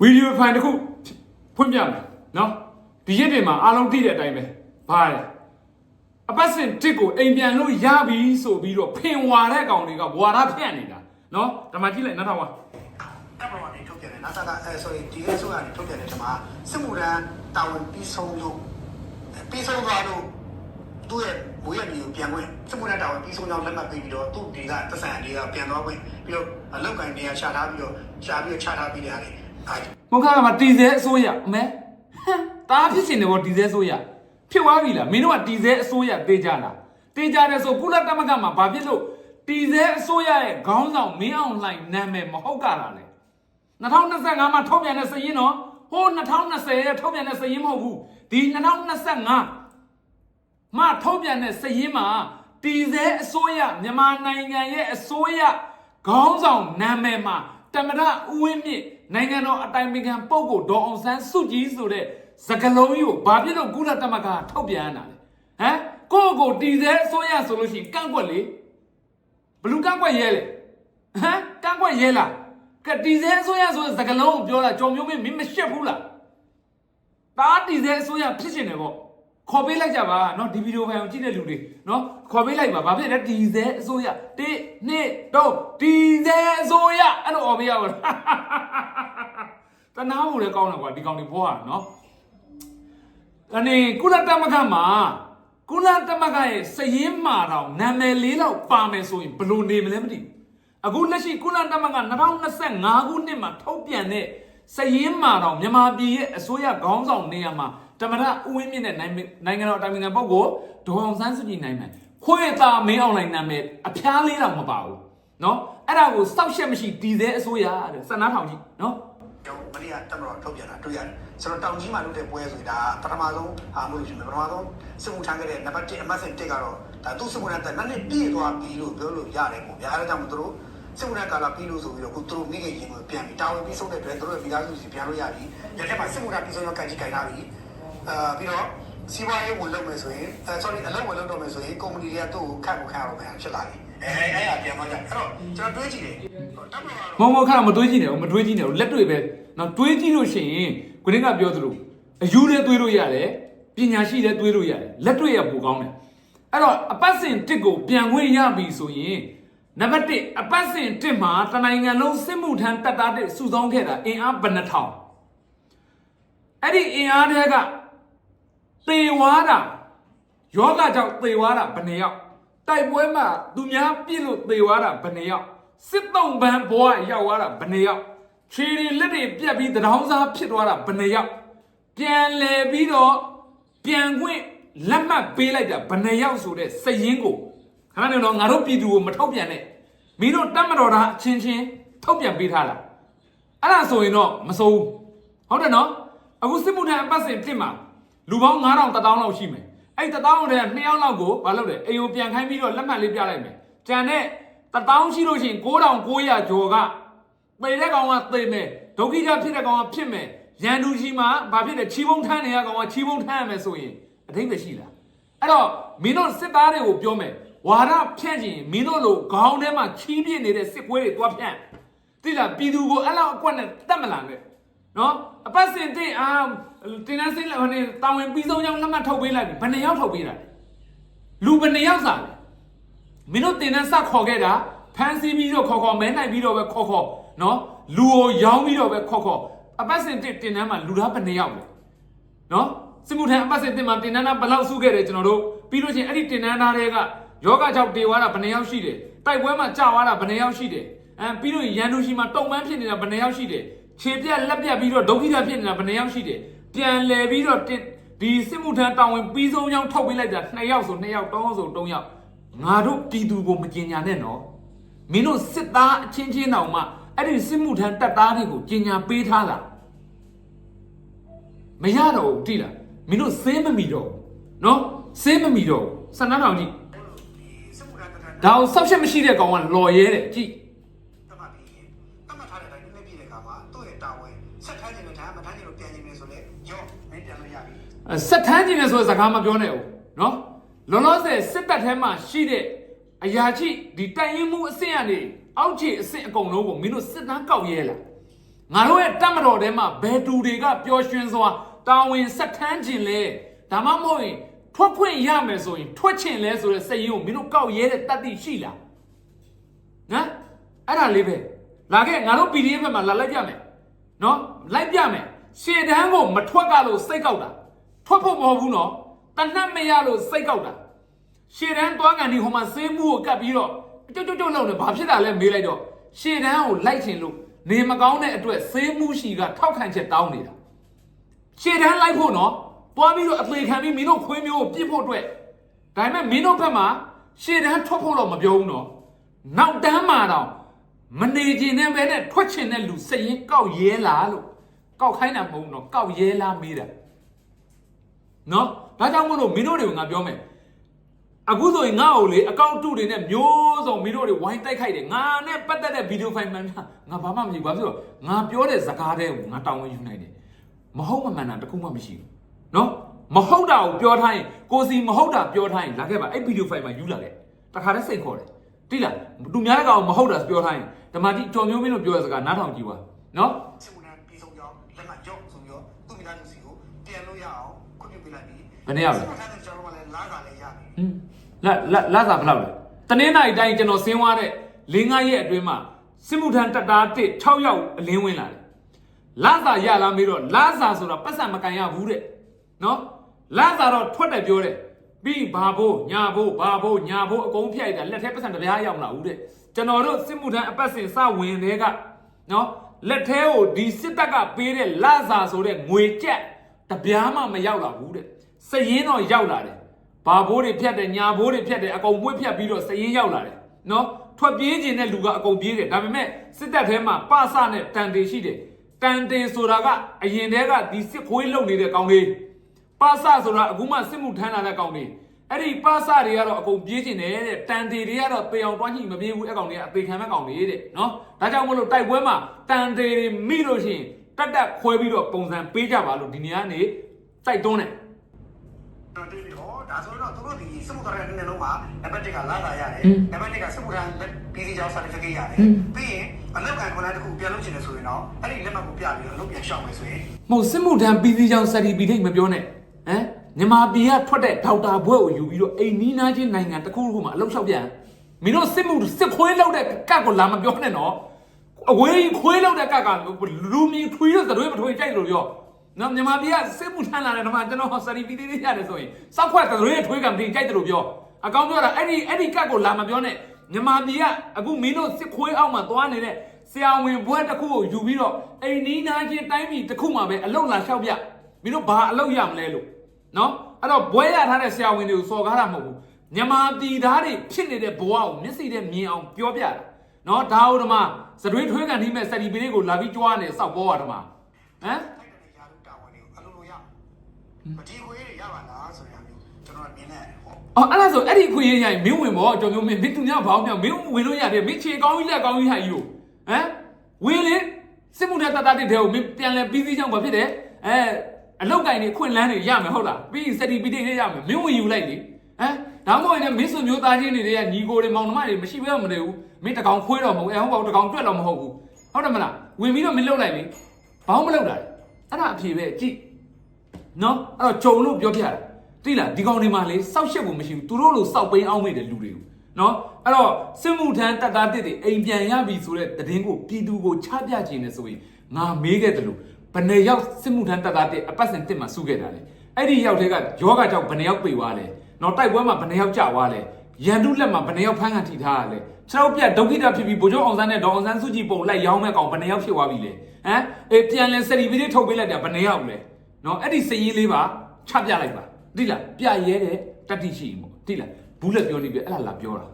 ဗီဒီယိုဖိုင်တစ်ခုဖွင့်ပြမယ်နော်ဒီရက်တွေမှာအားလုံးသိတဲ့အတိုင်းပဲဘာလဲအပတ်စဉ်တစ်ကိုအိမ်ပြန်လို့ရပြီဆိုပြီးတော့ဖင်ဝါတဲ့ကောင်တွေကဝါရဖြန့်နေတာနော်ဒါမှကြည့်လိုက်နောက်ထောင်ပါတပ်မတော်ကနေထုတ်ပြန်တယ် NASA ကအဲ sorry ဒီအစိုးရကနေထုတ်ပြန်တဲ့ချိန်မှာစစ်မှုထမ်းတာဝန်ပြီးဆုံးလို့ပြီးဆုံးသွားလို့သူ့ရဲ့ဘိုးရဲ့မျိုးကိုပြန်ခွင့်စစ်မှုထမ်းတာဝန်ပြီးဆုံးကြောင်းလက်မှတ်ပေးပြီးတော့သူ့ဒီကသက်ဆိုင်တွေကပြန်သွားခွင့်ပြီးတော့အလောက်ကန်တွေကရှာထားပြီးတော့ရှာပြီးတော့ချထားပြီးတဲ့ဟာတွေ အဲမုခါကမှတီဆဲအစိုးရအမဲဟမ်တားဖြစ်ရှင်တယ်ဗောတီဆဲအစိုးရဖြစ်သွားပြီလားမင်းတို့ကတီဆဲအစိုးရတေးကြလားတေးကြတယ်ဆိုကုလသမဂ္ဂမှာဘာဖြစ်လို့တီဆဲအစိုးရရဲ့ခေါင်းဆောင်မင်းအောင်လှိုင်နာမည်မဟုတ်ကြတာလေ2025မှာထုတ်ပြန်တဲ့စည်ရင်းတော့ဟို2020ရဲ့ထုတ်ပြန်တဲ့စည်ရင်းမဟုတ်ဘူးဒီ2025မှထုတ်ပြန်တဲ့စည်ရင်းမှာတီဆဲအစိုးရမြန်မာနိုင်ငံရဲ့အစိုးရခေါင်းဆောင်နာမည်မှာတမရဦးဝင်းမြင့် နိုင်ငံတော်အတိုင်ပင်ခံပုဂ္ဂိုလ်ဒေါ်အောင်ဆန်းစုကြည်ဆိုတဲ့စကလုံးကြီးကိုဘာဖြစ်လို့ကုလသမဂ္ဂကထုတ်ပြန်ရတာလဲဟမ်ကိုယ့်ကိုယ်တီဆဲအစိုးရဆိုလို့ရှိရင်ကန့်ကွက်လေဘလူကန့်ကွက်ရဲလေဟမ်ကန့်ကွက်ရဲလားကတီဆဲအစိုးရဆိုတဲ့စကလုံးကိုပြောတာကြော်မျိုးမင်းမင်းမရှက်ဘူးလား တားတီဆဲအစိုးရဖြစ်ရှင်တယ်ပေါ့ခေါ်ပေးလိုက်ကြပါเนาะဒီဗီဒီယိုဖိုင်ကိုကြည့်တဲ့လူတွေเนาะခေါ်ပေးလိုက်ပါဘာဖြစ်လဲတီဆဲအစိုးရတိနှစ်တော့တီဆဲအစိုးရအဲ့လိုអော်ပေးရပါလား တနာမှုလည်းကောင်းတယ်ကွာဒီကောင်တွေဘောဟာเนาะအနေကုလသမဂ္ဂမှာကုလသမဂ္ဂရဲ့စည်ရင်းမာတော်နာမည်လေးတော့ပါမယ်ဆိုရင်ဘယ်လိုနေမလဲမသိဘူးအခုလက်ရှိကုလသမဂ္ဂ2025ခုနှစ်မှာထုတ်ပြန်တဲ့စည်ရင်းမာတော်မြန်မာပြည်ရဲ့အစိုးရခေါင်းဆောင်နေရာမှာတမရဦးဝင်းမြင့်နဲ့နိုင်ငံနိုင်ငံတော်အတိုင်ပင်ခံပုဂ္ဂိုလ်ဒေါ်အောင်ဆန်းစုကြည်နိုင်မယ်ခွေတာမင်းအောင်နိုင်နာမည်အဖျားလေးတော့မပါဘူးเนาะအဲ့ဒါကိုစောက်ရှက်မရှိတည်တဲ့အစိုးရတဲ့စန္ဒထောင်ကြီးเนาะ ကျောင်းမနေ့ကတပ်မတော်ထုတ်ပြန်တာတွေ့ရတယ်ဆိုတော့တောင်ကြီးမှာလုပ်တဲ့ပွဲဆိုတာပထမဆုံးဟာမှုလို့ရှိရင်ပထမဆုံးစစ်မှုထမ်းခဲ့တဲ့နံပါတ်1အမတ်စဉ်1ကတော့ဒါသူ့စစ်မှုထမ်းတက်နှစ်နှစ်ပြည့်သွားပြီလို့ပြောလို့ရတယ်ပေါ့ဗျာအဲဒါကြောင့်မို့သူတို့စစ်မှုထမ်းကာလပြီးလို့ဆိုပြီးတော့ခုသူတို့မိခင်ရင်ကိုပြန်ပြီးတာဝန်ပြီးဆုံးတဲ့အတွက်သူတို့ရဲ့မိသားစုစီပြန်လို့ရပြီညနေမှာစစ်မှုထမ်းပြီးဆုံးရောကန်ကြီးကြိုင်လာပြီအာပြီးတော့စီးပွားရေးဝင်လုပ်မယ်ဆိုရင်အဲ sorry အလုပ်ဝင်လုပ်တော့မယ်ဆိုရင်ကုမ္ပဏီတွေကသူ့ကိုခန့်ကိုခန့်ရတော့မယ်ဖြစ်လာပြီအဲအဲအဲ့ဒါပြန်သွားကြအဲ့တော့ကျွန်တော်တွေးကြည့်တယ်တပ်မတော်ကတော့မုံမခါမတွေးကြည့်နဲ့မတွေးကြည့်နဲ့လက်တွေ့ပဲ နော်တွေးကြည့်လို့ရှိရင်ကိုရင်းကပြောသလိုအယူလည်းတွေးလို့ရတယ်ပညာရှိလည်းတွေးလို့ရတယ်လက်တွေ့ရပိုကောင်းတယ်အဲ့တော့အပတ်စဉ်တစ်ကိုပြန်ခွင့်ရပြီဆိုရင်နံပါတ်1အပတ်စဉ်တစ်မှာတနိုင်ငံလုံးစစ်မှုထမ်းတပ်သားတွေစုဆောင်းခဲ့တာအင်အားဘယ်နှထောင်အဲ့ဒီအင်အားတွေကသေဝါတာယောဂကြောင့်သေဝါတာဘယ်နှယောက်တိုက်ပွဲမှာသူများပြစ်လို့သေဝါတာဘယ်နှယောက်စစ်တုံးပန်းဘွားရောက်သွားတာဘယ်နှယောက် ခြေတွေလက်တွေပြက်ပြီးတံတောင်းစားဖြစ်သွားတာဘယ်နှယောက်ပြန်လဲပြီးတော့ပြန်ခွင့်လက်မှတ်ပေးလိုက်တာဘယ်နှယောက်ဆိုတဲ့စည်ရင်းကိုခဏနေတော့ငါတို့ပြည်သူကိုမထုတ်ပြန်နဲ့မင်းတို့တတ်မတော်တာအချင်းချင်းထုတ်ပြန်ပေးထားလားအဲ့ဒါဆိုရင်တော့မစိုးဘူးဟုတ်တယ်နော်အခုစစ်မှုထမ်းအပတ်စဉ်ဖြစ်မှာလူပေါင်း9000တထောင်လောက်ရှိမယ်အဲ့တထောင်တဲ့2ယောက်လောက်ကိုမလုပ်တယ်အိမ်ကိုပြန်ခိုင်းပြီးတော့လက်မှတ်လေးပြလိုက်မယ်ကြံတဲ့တတောင်းရှိလို့ရှိရင်9900ကျော်က ပေတဲ့ကောင်ကသေမယ်ဒုက္ခိတဖြစ်တဲ့ကောင်ကဖြစ်မယ်ရန်သူကြီးမှာဘာဖြစ်လဲချီးပုံးထမ်းနေရကောင်ကချီးပုံးထမ်းရမယ်ဆိုရင်အထိပ္ပယ်ရှိလားအဲ့တော့မင်းတို့စစ်သားတွေကိုပြောမယ်ဝါဒဖြန့်ခြင်းမင်းတို့လိုခေါင်းထဲမှာချီးပြနေတဲ့စစ်ပွဲတွေတွားဖြန့်သိလားပြည်သူကိုအဲ့လောက်အကွက်နဲ့တတ်မလာနဲ့နော်အပတ်စဉ်တိတ်အာတင်းနှစိတ်လည်းဟိုနေတောင်းဝင်ပြီးဆုံးကြောင်းလက်မှတ်ထုတ်ပေးလိုက်ပြီဘယ်နှယောက်ထုတ်ပေးတာလဲလူဘယ်နှယောက်စားလဲမင်းတို့တင်တဲ့စခေါ်ခဲ့တာဖန်စီပြီးတော့ခေါ်ခေါ်မဲနိုင်ပြီးတော့ပဲခေါ်ခေါ် နော်လူကိုရောင်းပြီးတော့ပဲခေါ်ခေါ်အပတ်စဉ်တင်တင်တန်းမှာလူသားဘယ်နှယောက်လဲနော်စစ်မှုထမ်းအပတ်စဉ်တင်မှာတင်တန်းသားဘယ်လောက်စုခဲ့တယ်ကျွန်တော်တို့ပြီးလို့ချင်းအဲ့ဒီတင်တန်းသားတွေကယောဂကြောင့်တေသွားတာဘယ်နှယောက်ရှိတယ်တိုက်ပွဲမှာကြာသွားတာဘယ်နှယောက်ရှိတယ်အဲပြီးလို့ရန်သူရှိမှာတုံပန်းဖြစ်နေတာဘယ်နှယောက်ရှိတယ်ခြေပြက်လက်ပြက်ပြီးတော့ဒုက္ခိတဖြစ်နေတာဘယ်နှယောက်ရှိတယ်ပြန်လဲပြီးတော့တင်ဒီစစ်မှုထမ်းတာဝန်ပြီးဆုံးကြောင်းထုတ်ပေးလိုက်တာ2ယောက်ဆို2ယောက်3ယောက်ဆို3ယောက်ငါတို့ပြည်သူကိုမကြင်ညာနဲ့နော်မင်းတို့စစ်သားအချင်းချင်းတောင်မှ အဲ့ဒီစစ်မှုထမ်းတပ်သားတွေကိုကြင်ညာပေးထားတာမရတော့ဘူးတိလားမင်းတို့စေးမမီတော့ဘူးနော်စေးမမီတော့ဘူးစန္ဒထောင်ကြီးစစ်မှုထမ်းတက်တဲ့ဒါကိုဆောက်ရှက်မရှိတဲ့ကောင်ကလော်ရဲတယ်ကြည့်တတ်မှတ်ပြီးရင်တတ်မှတ်ထားတဲ့အတိုင်းနည်းနည်းပြည့်တဲ့အခါမှာသူ့ရဲ့တာဝန်ဆက်ထားခြင်းနဲ့ထားမထားခြင်းလို့ပြန်ခြင်းနဲ့ဆိုလဲရောမင်းပြန်လို့ရပြီအဲဆက်ထမ်းခြင်းနဲ့ဆိုတဲ့စကားမပြောနဲ့ဦးနော်လောလောဆယ်စစ်တပ်ထဲမှာရှိတဲ့အရာရှိဒီတိုင်ရင်မှုအဆင့်ကနေအောက်ခြေအဆင့်အကုန်လုံးကိုမင်းတို့စစ်တမ်းကောက်ရဲလားငါတို့ရဲ့တတ်မတော်ထဲမှာဘယ်သူတွေကပျော်ရွှင်စွာတာဝန်ဆက်ထမ်းခြင်းလဲဒါမှမဟုတ်ရင်ထွက်ခွင့်ရမယ်ဆိုရင်ထွက်ခြင်းလဲဆိုတဲ့စိတ်ရင်းကိုမင်းတို့ကောက်ရဲတဲ့တတ်သိရှိလားနော်အဲ့ဒါလေးပဲလာခဲ့ငါတို့ PDF ဘက်မှာလာလိုက်ပြမယ်နော်လိုက်ပြမယ်ရှေ့တန်းကိုမထွက်ကြလို့စိတ်ကောက်တာထွက်ဖို့မဟုတ်ဘူးနော်တဏှတ်မရလို့စိတ်ကောက်တာရှေ့တန်းသွားကန်ဒီဟိုမှာစေးမှုကိုကပ်ပြီးတော့ ကျုပ်ကျုပ်ကျုပ်လုံးနေဘာဖြစ်တာလဲမေးလိုက်တော့ရှေ့တန်းကိုလိုက်ချင်လို့နေမကောင်းတဲ့အတွက်စေးမှုရှိကထောက်ခံချက်တောင်းနေတာရှေ့တန်းလိုက်ဖို့နော်တွားပြီးတော့အသေးခံပြီးမင်းတို့ခွေးမျိုးကိုပြစ်ဖို့အတွက်ဒါပေမဲ့မင်းတို့ဘက်မှာရှေ့တန်းထွက်ဖို့တော့မပြောဘူးနော်နောက်တန်းမှာတော့မနေခြင်းနဲ့ပဲနဲ့ထွက်ချင်တဲ့လူစက်ရင်ကောက်ရဲလားလို့ကောက်ခိုင်းတာမဟုတ်ဘူးနော်ကောက်ရဲလားမေးတာနော်ဒါကြောင့်မလို့မင်းတို့တွေကိုငါပြောမယ် အခုဆိုရင်ငါ့ကိုလေအကောင့်တူတွေနဲ့မျိုးစုံမင်းတို့တွေဝိုင်းတိုက်ခိုက်တယ်ငါနဲ့ပတ်သက်တဲ့ဗီဒီယိုဖိုင်မှန်များငါဘာမှမကြည့်ဘာဖြစ်လို့ငါပြောတဲ့ဇကားတဲ့ကိုငါတောင်းဝန်ယူနိုင်တယ်မဟုတ်မမှန်တာတခုမှမရှိဘူးနော်မဟုတ်တာကိုပြောထားရင်ကိုစီမဟုတ်တာပြောထားရင်လာခဲ့ပါအဲ့ဗီဒီယိုဖိုင်မှာယူလာခဲ့တခါတည်းစိတ်ခေါ်တယ်တိလားသူများကောင်မဟုတ်တာပြောထားရင်ဓမ္မတိတော်မျိုးမင်းတို့ပြောတဲ့စကားနားထောင်ကြည့်ပါနော်စေဝန်ပြီးဆုံးရောလက်မှတ်ရော့ဆိုပြီးတော့သူ့မိသားစုစီကိုပြန်လို့ရအောင်ခွင့်ပြုပေးလိုက်ပြီဘယ်နဲ့ရလဲကျွန်တော်တို့ကလည်းလာကလည်း ရတယ်ဟင်းလာလာလာစားဘယ်လောက်လဲတနင်္လာရီတိုင်းကျွန်တော်ဆင်းသွားတဲ့၄၅ရက်အတွင်းမှာစစ်မှုထမ်းတပ်သား1 6ယောက်အလင်းဝင်လာတယ်လာစားရလားမေးတော့လာစားဆိုတာပတ်စံမကန်ရဘူးတဲ့နော်လာစားတော့ထွက်တယ်ပြောတယ်ပြီးဘာဘိုးညာဘိုးဘာဘိုးညာဘိုးအကုန်ဖြိုက်တာလက်ထဲပတ်စံတစ်ပြားရောက်မလာဘူးတဲ့ကျွန်တော်တို့စစ်မှုထမ်းအပတ်စဉ်စဝင်တဲ့ကနော်လက်ထဲကိုဒီစစ်တပ်ကပေးတဲ့လာစားဆိုတဲ့ငွေကြက်တစ်ပြားမှမရောက်လာဘူးတဲ့စရင်တော့ရောက်လာတယ် ဘာဘိုးတွေဖြတ်တယ်ညာဘိုးတွေဖြတ်တယ်အကုန်ပွေ့ဖြတ်ပြီးတော့စရင်ရောက်လာတယ်နော်ထွက်ပြေးခြင်းတဲ့လူကအကုန်ပြေးတယ်ဒါပေမဲ့စစ်တပ်ထဲမှာပစနဲ့တန်တေရှိတယ်တန်တေဆိုတာကအရင်တည်းကဒီစစ်ခွေးလုံနေတဲ့ကောင်လေးပစဆိုတာအခုမှစစ်မှုထမ်းလာတဲ့ကောင်လေးအဲ့ဒီပစတွေကတော့အကုန်ပြေးခြင်းတယ်တဲ့တန်တေတွေကတော့ပေအောင်တွားညှိမပြေးဘူးအဲ့ကောင်တွေကအသေးခံမဲ့ကောင်လေးတဲ့နော်ဒါကြောင့်မလို့တိုက်ပွဲမှာတန်တေတွေမိလို့ရှိရင်တက်တက်ခွဲပြီးတော့ပုံစံပေးကြပါလို့ဒီနေရာကနေတိုက်တွန်းတယ်ကျွန် တော်တွေ့ပြီးတော့ဒါဆိုတော့သူတို့ဒီစစ်မှုထမ်းတဲ့နှစ်လုံးမှာနံပါတ်1ကလာတာရတယ်ဟင်းနံပါတ်2ကစစ်မှုထမ်းပြည်စီကြောင်း certificate ရတယ်ဟင်းပြီးရင်အလုပ်ကန်ခွန်တစ်ခုပြန်လုပ်ချင်တယ်ဆိုရင်တော့အဲ့ဒီလက်မှတ်ကိုပြပြီးတော့အလုပ်ပြန်ရှောက်မယ်ဆိုရင်မဟုတ်စစ်မှုထမ်းပြီးစီးကြောင်းစက်တီပီထိတ်မပြောနဲ့ဟမ်မြန်မာပြည်ကထွက်တဲ့ဒေါက်တာဘွဲ့ကိုယူပြီးတော့အိမ်နီးနားချင်းနိုင်ငံတစ်ခုခုမှာအလုပ်လျှောက်ပြန်မင်းတို့စစ်မှုစစ်ခွေးလောက်တဲ့ကတ်ကိုလာမပြောနဲ့နော်အဝေးခွေးလောက်တဲ့ကတ်ကလူမီထွေးတော့သတွေးမထွေးကြိုက်လို့ရော နော်မြန်မာပြည်ကစစ်မှုထမ်းလာတဲ့ဓမ္မကျွန်တော်စက်တီပီထိတ်ရတယ်ဆိုရင်စောက်ခွက်သတွေးထွေးကံတင်ကြိုက်တယ်လို့ပြောအကောင်ပြောတာအဲ့ဒီအဲ့ဒီကတ်ကိုလာမပြောနဲ့မြန်မာပြည်ကအခုမင်းတို့စစ်ခွေးအောက်မှာသွားနေတဲ့ဆရာဝန်ဘွဲ့တစ်ခုကိုယူပြီးတော့အိမ်နီးနားချင်းတိုင်းပြည်တစ်ခုမှာပဲအလုံလာလျှောက်ပြမင်းတို့ဘာအလုပ်ရမလဲလို့နော်အဲ့တော့ဘွဲရထားတဲ့ဆရာဝန်တွေကိုစော်ကားတာမဟုတ်ဘူးမြန်မာပြည်သားတွေဖြစ်နေတဲ့ဘဝကိုမျက်စိနဲ့မြင်အောင်ပြောပြတာနော်ဒါဟုတ်ဓမ္မစတွေးထွေးကန်ထိမဲ့စတီပီလေးကိုလာပြီးကြွားနေစောက်ပေါ်ရဓမ္မဟမ် မဒီခွေးတွေရပါလားဆိုရင်မျိုးကျွန်တော်မြင်နေဟောအော်အဲ့ဒါဆိုအဲ့ဒီအခွင့်အရေးရရင်မင်းဝင်ပေါ့ကြော်မျိုးမင်းမင်းသူများဘောင်းမြောက်မင်းဝင်လို့ရတယ်မင်းခြေကောင်းကြီးလက်ကောင်းကြီးဟာကြီးကိုဟမ်ဝင်လေစစ်မှုထမ်းတတတဲ့တဲ့ကိုမင်းပြန်လဲပြီးပြီးချောင်းဘာဖြစ်တယ်အဲအလောက်ကင်နေခွင့်လန်းနေရမယ်ဟုတ်လားပြီးရင်စတီပီတိလေးရမယ်မင်းဝင်ယူလိုက်လေဟမ်ဒါမှမဟုတ်ရင်မင်းစုမျိုးသားချင်းတွေတွေကညီကိုတွေမောင်နှမတွေမရှိဘဲမနေဘူးမင်းတကောင်ခွေးတော့မဟုတ်အဲဟုတ်ပါဘူးတကောင်တွက်တော့မဟုတ်ဘူးဟုတ်တယ်မလားဝင်ပြီးတော့မင်းလှုပ်လိုက်လေဘာမှမလှုပ်တာလေအဲ့ဒါအဖြေပဲကြည့် နော်အဲ့တော့ဂျုံလို့ပြောပြတာတိလားဒီကောင်တွေမှာလေစောက်ရှက်ဖို့မရှိဘူးသူတို့လိုစောက်ပိန်းအောင်မိတဲ့လူတွေကိုနော်အဲ့တော့စစ်မှုထမ်းတပ်သားတစ်တွေအိမ်ပြန်ရပြီဆိုတဲ့သတင်းကိုပြည်သူကိုချပြခြင်းနဲ့ဆိုရင်ငါမေးခဲ့တယ်လို့ဘယ်နှစ်ယောက်စစ်မှုထမ်းတပ်သားတစ်အပတ်စဉ်တစ်မှာစုခဲ့တာလေအဲ့ဒီရောက်တဲ့ကယောဂကြောင့်ဘယ်နှစ်ယောက်ပေသွားလဲနော်တိုက်ပွဲမှာဘယ်နှစ်ယောက်ကြာသွားလဲရန်တုလက်မှာဘယ်နှစ်ယောက်ဖမ်းခံထိထားရလဲခြေထောက်ပြတ်ဒုက္ခိတဖြစ်ပြီးဗိုလ်ချုပ်အောင်ဆန်းနဲ့ဒေါအောင်ဆန်းစုကြည်ပုံလိုက်ရောင်းမဲ့ကောင်ဘယ်နှစ်ယောက်ဖြစ်သွားပြီလဲဟမ်အေးပြန်လဲစရီပီလေးထုတ်ပေးလိုက်တာဘယ်နှစ်ယောက်လဲ နော်အဲ့ဒီစည်ရေးလေးပါချပြလိုက်ပါတိလားပြရဲတဲ့တတိရှိမို့တိလားဘူးလက်ပြောနေပြီအဲ့ဒါလာပြောတာ